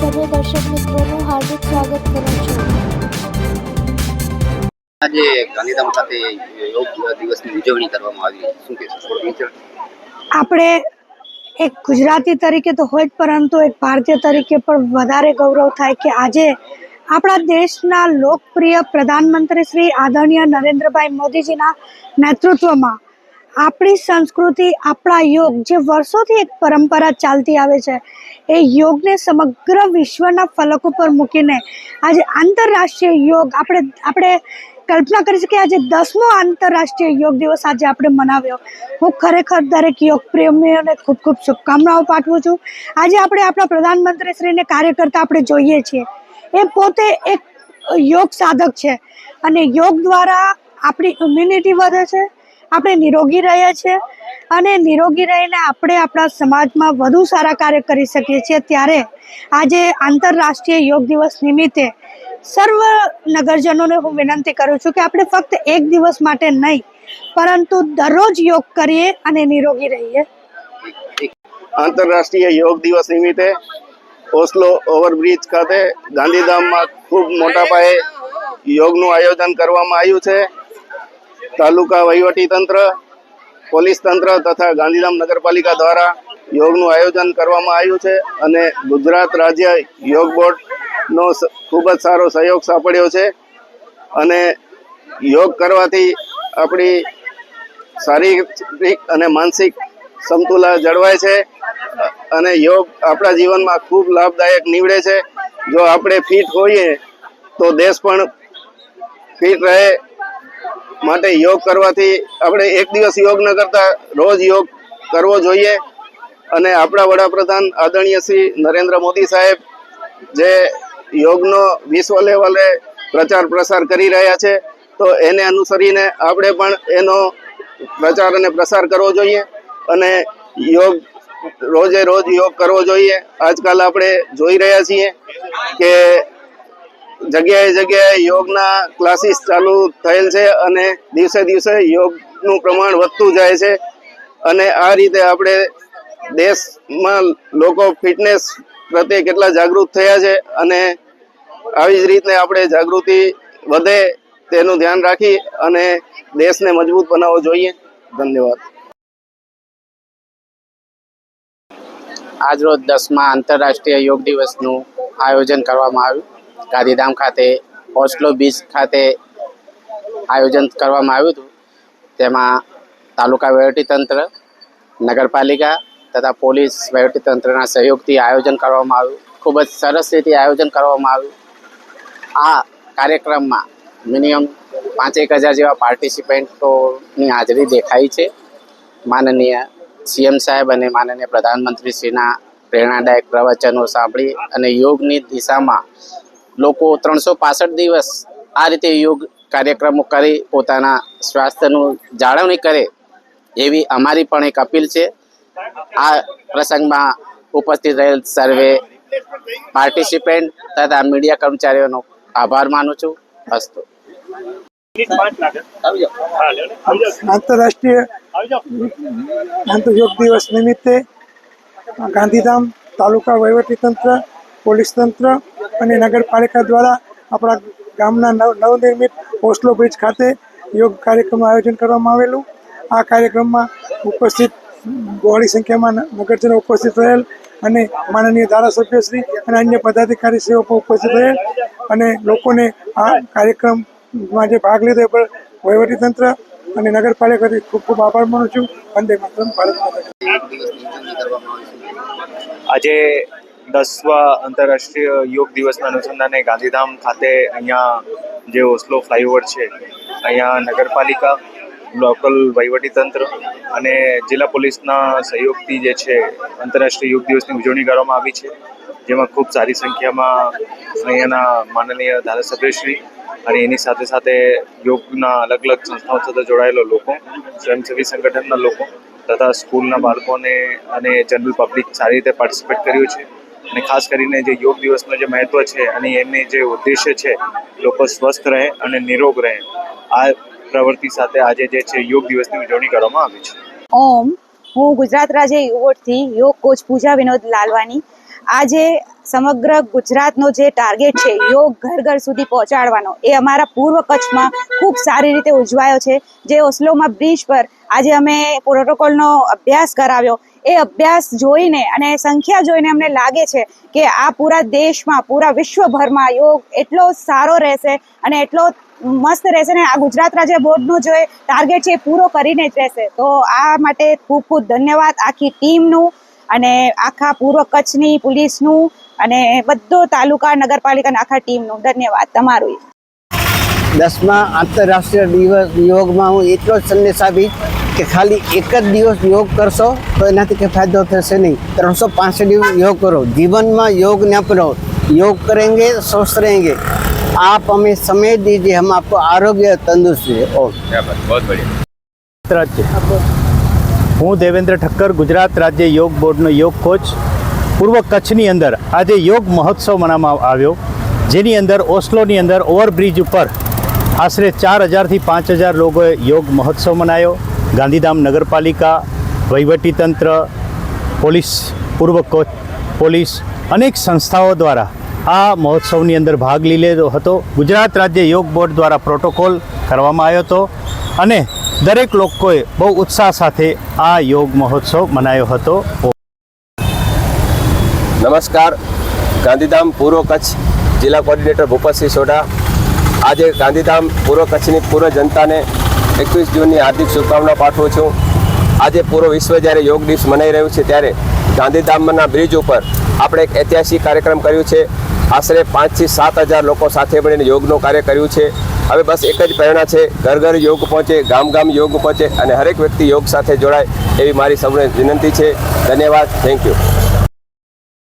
સર્વે દર્શક મિત્રોનું હાર્દિક સ્વાગત કરું છું. આજે ગાંધીધામ ખાતે યોગ દિવસની ઉજવણી કરવામાં આવી. શું કહેશો? આપણે એક ગુજરાતી તરીકે તો હોય જ પરંતુ એક ભારતીય તરીકે પણ વધારે ગૌરવ થાય કે આજે આપણા દેશના લોકપ્રિય પ્રધાનમંત્રી શ્રી આદરણીય નરેન્દ્રભાઈ મોદીજીના નેતૃત્વમાં આપણી સંસ્કૃતિ, આપણા યોગ જે વર્ષોથી એક પરંપરા ચાલતી આવે છે, એ યોગને સમગ્ર વિશ્વના ફલક ઉપર મૂકીને આજે આંતરરાષ્ટ્રીય યોગ આપણે આપણે કલ્પના કરી શકીએ આજે દસમો આંતરરાષ્ટ્રીય યોગ દિવસ આજે આપણે મનાવ્યો. હું ખરેખર દરેક યોગ પ્રેમીઓને ખૂબ ખૂબ શુભકામનાઓ પાઠવું છું. આજે આપણે આપણા પ્રધાનમંત્રી શ્રીને કાર્યકર્તા આપણે જોઈએ છીએ. એ પોતે એક યોગ સાધક છે અને યોગ દ્વારા આપણી ઇમ્યુનિટી વધે છે આપણે નિરોગી રહીએ છીએ અને નિરોગી રહીને આપણે આપણા સમાજમાં વધુ સારા કાર્ય કરી શકીએ છીએ. ત્યારે આજે આંતરરાષ્ટ્રીય યોગ દિવસ નિમિત્તે સર્વ નગરજનોને હું વિનંતી કરું છું કે આપણે ફક્ત એક દિવસ માટે નહીં, પરંતુ દરરોજ યોગ કરીએ અને નિરોગી રહીએ. આંતરરાષ્ટ્રીય યોગ દિવસ નિમિત્તે ઓસ્લો ઓવરબ્રિજ ખાતે ગાંધીધામમાં ખૂબ મોટા પાયે યોગનું આયોજન કરવામાં આવ્યું છે. તાલુકા વહીવટી તંત્ર, પોલીસ તંત્ર તથા ગાંધીધામ નગરપાલિકા દ્વારા યોગનું આયોજન કરવામાં આવ્યું છે અને ગુજરાત રાજ્ય યોગ બોર્ડનો ખૂબ જ સારો સહયોગ સાંપડ્યો છે. અને યોગ કરવાથી આપણી શારીરિક અને માનસિક સમતુલા જળવાય છે અને યોગ આપણા જીવનમાં ખૂબ લાભદાયક નીવડે છે. જો આપણે ફિટ હોઈએ તો દેશ પણ ફિટ રહે માટે યોગ કરવાથી આપણે એક દિવસ યોગ ન કરતા રોજ યોગ કરવો જોઈએ. અને આપણા વડાપ્રધાન આદરણીય શ્રી નરેન્દ્ર મોદી સાહેબ જે યોગનો વિશ્વ લેવલે પ્રચાર પ્રસાર કરી રહ્યા છે, તો એને અનુસરીને આપણે પણ એનો પ્રચાર અને પ્રસાર કરવો જોઈએ અને યોગ રોજે રોજ યોગ કરવો જોઈએ. આજકાલ આપણે જોઈ રહ્યા છીએ કે જગ્યાએ જગ્યાએ યોગના ક્લાસીસ ચાલુ થયેલ છે અને દિવસે દિવસે યોગનું પ્રમાણ વધતું જાય છે. અને આ રીતે આપણે દેશમાં લોકો ફિટનેસ પ્રત્યે કેટલા જાગૃત થયા છે અને આવી જ રીતે આપણે જાગૃતિ વધે તેનું ધ્યાન રાખી અને દેશને મજબૂત બનાવવો જોઈએ. ધન્યવાદ. આજરોજ દસમા આંતરરાષ્ટ્રીય યોગ દિવસનું આયોજન કરવામાં આવ્યું. ગાંધીધામ ખાતે ઓસ્લો બીચ ખાતે આયોજન કરવામાં આવ્યું હતું. તેમાં તાલુકા વહીવટીતંત્ર નગરપાલિકા તથા પોલીસ વહીવટીતંત્રના સહયોગથી આયોજન કરવામાં આવ્યું. ખૂબ જ સરસ રીતે આયોજન કરવામાં આવ્યું. આ કાર્યક્રમમાં મિનિમમ પાંચેક હજાર જેવા પાર્ટિસિપન્ટોની હાજરી દેખાઈ છે. માનનીય સીએમ સાહેબ અને માનનીય પ્રધાનમંત્રીશ્રીના પ્રેરણાદાયક પ્રવચનો સાંભળી અને યોગની દિશામાં લોકો ત્રણસો પાસઠ દિવસ આ રીતે યોગ કાર્યક્રમો કરી પોતાના સ્વાસ્થ્યનું જાળવણી કરે એવી અમારી પણ એક અપીલ છે. આ પ્રસંગમાં ઉપસ્થિત રહેલ સર્વે પાર્ટિસિપેન્ટ તથા મીડિયા કર્મચારીઓનો આભાર માનું છું. અસ્તુ. આંતરરાષ્ટ્રીય આંતર યોગ દિવસ નિમિત્તે ગાંધીધામ તાલુકા વહીવટીતંત્ર પોલીસ તંત્ર અને નગરપાલિકા દ્વારા આપણા ગામના નવ નવનિર્મિત ઓસ્લો બ્રિજ ખાતે યોગ કાર્યક્રમનું આયોજન કરવામાં આવેલું. આ કાર્યક્રમમાં ઉપસ્થિત બહોળી સંખ્યામાં નગરજનો ઉપસ્થિત રહેલ અને માનનીય ધારાસભ્યશ્રી અને અન્ય પદાધિકારીશ્રીઓ પણ ઉપસ્થિત રહેલ અને લોકોને આ કાર્યક્રમમાં જે ભાગ લીધો એ વહીવટીતંત્ર અને નગરપાલિકાથી ખૂબ ખૂબ આભાર માનું છું. વંદે માતરમ, ભારત આજે દસમા આંતરરાષ્ટ્રીય યોગ દિવસના અનુસંધાને ગાંધીધામ ખાતે અહીંયા જે ઓસ્લો ફ્લાયઓવર છે, અહીંયા નગરપાલિકા, લોકલ વહીવટીતંત્ર અને જિલ્લા પોલીસના સહયોગથી જે છે આંતરરાષ્ટ્રીય યોગ દિવસની ઉજવણી કરવામાં આવી છે. જેમાં ખૂબ સારી સંખ્યામાં અહીંયાના માનનીય ધારાસભ્યશ્રી અને એની સાથે સાથે યોગના અલગ અલગ સંસ્થાઓ સાથે જોડાયેલા લોકો, સ્વયંસેવી સંગઠનના લોકો તથા સ્કૂલના બાળકોને અને જનરલ પબ્લિક સારી રીતે પાર્ટિસિપેટ કર્યું છે. અને ખાસ કરીને જે યોગ દિવસનો જે મહત્વ છે અને એમની જે ઉદ્દેશ્ય છે, લોકો સ્વસ્થ રહે અને નિરોગ રહે, આ પ્રવૃત્તિ સાથે આજે જે છે યોગ દિવસની ઉજવણી કરવામાં આવી છે. ઓમ, હું ગુજરાત રાજ્ય યુવોટથી યોગ કોચ પૂજા વિનોદ લાલવાની આજે સમગ્ર ગુજરાતનો જે ટાર્ગેટ છે, યોગ ઘર ઘર સુધી પહોંચાડવાનો, એ અમારા પૂર્વ કચ્છમાં ખૂબ સારી રીતે ઉજવાયો છે. જે ઓસ્લોમાં બ્રિજ પર આજે અમે પ્રોટોકોલનો અભ્યાસ કરાવ્યો. એ અભ્યાસ જોઈને અને સંખ્યા જોઈને અમને લાગે છે કે આ પૂરા દેશમાં, પૂરા વિશ્વભરમાં યોગ એટલો સારો રહેશે અને એટલો મસ્ત રહેશે ને આ ગુજરાત રાજ્ય બોર્ડનો જે ટાર્ગેટ છે એ પૂરો કરીને જ રહેશે. તો આ માટે ખૂબ ખૂબ ધન્યવાદ આખી ટીમનું અને આખા પૂર્વ કચ્છની પોલીસનું અને બધો તાલુકા, નગરપાલિકાના આખા ટીમનું. ધન્યવાદ તમારું. દસમા આંતરરાષ્ટ્રીય દિવસ યોગમાં હું એટલો જ સંદેશ આપીશ કે ખાલી એક જ દિવસ યોગ કરશો તો એનાથી કંઈ ફાયદો થશે નહીં ત્રણસો પાંસઠ દિવસ યોગ કરો જીવનમાં યોગને અપનાવો योग करेंगे स्वस्थ रहेंगे आप हमें समय दीजिए हम आपको आरोग्य तंदुरुस्त है और રાજ્ય હું દેવેન્દ્ર ઠક્કર ગુજરાત રાજ્ય યોગ બોર્ડનો યોગ કોચ પૂર્વ કચ્છની અંદર આજે યોગ મહોત્સવ મનાવવામાં આવ્યો જેની અંદર ઓસ્લોની અંદર ઓવરબ્રિજ ઉપર આશરે ચાર હજારથી પાંચ હજાર લોકોએ યોગ મહોત્સવ મનાયો ગાંધીધામ નગરપાલિકા, વહીવટીતંત્ર, પોલીસ, પૂર્વ કોચ, પોલીસ, અનેક સંસ્થાઓ દ્વારા આ મહોત્સવની અંદર ભાગ લીધેલો હતો. ગુજરાત રાજ્ય યોગ બોર્ડ દ્વારા પ્રોટોકોલ કરવામાં આવ્યો હતો અને દરેક લોકોએ બહુ ઉત્સાહ સાથે આ યોગ મહોત્સવ મનાયો હતો. નમસ્કાર. ગાંધીધામ પૂર્વ કચ્છ જિલ્લા કોર્ડિનેટર ભૂપતસિંહ સોઢા. આજે ગાંધીધામ પૂર્વ કચ્છની પૂર્વ જનતાને એકવીસ જૂનની હાર્દિક શુભકામના પાઠવું છું. આજે પૂરો વિશ્વ જ્યારે યોગ દિવસ મનાઈ રહ્યું છે ત્યારે ગાંધીધામના બ્રિજ ઉપર આપણે એક ઐતિહાસિક કાર્યક્રમ કર્યું છે. આશરે પાંચથી સાત હજાર લોકો સાથે મળીને યોગનું કાર્ય કર્યું છે. હવે બસ એક જ પ્રેરણા છે. ઘર ઘર યોગ પહોંચે, ગામ ગામ યોગ પહોંચે અને હરેક વ્યક્તિ યોગ સાથે જોડાય એવી મારી સૌને વિનંતી છે. ધન્યવાદ. Thank you.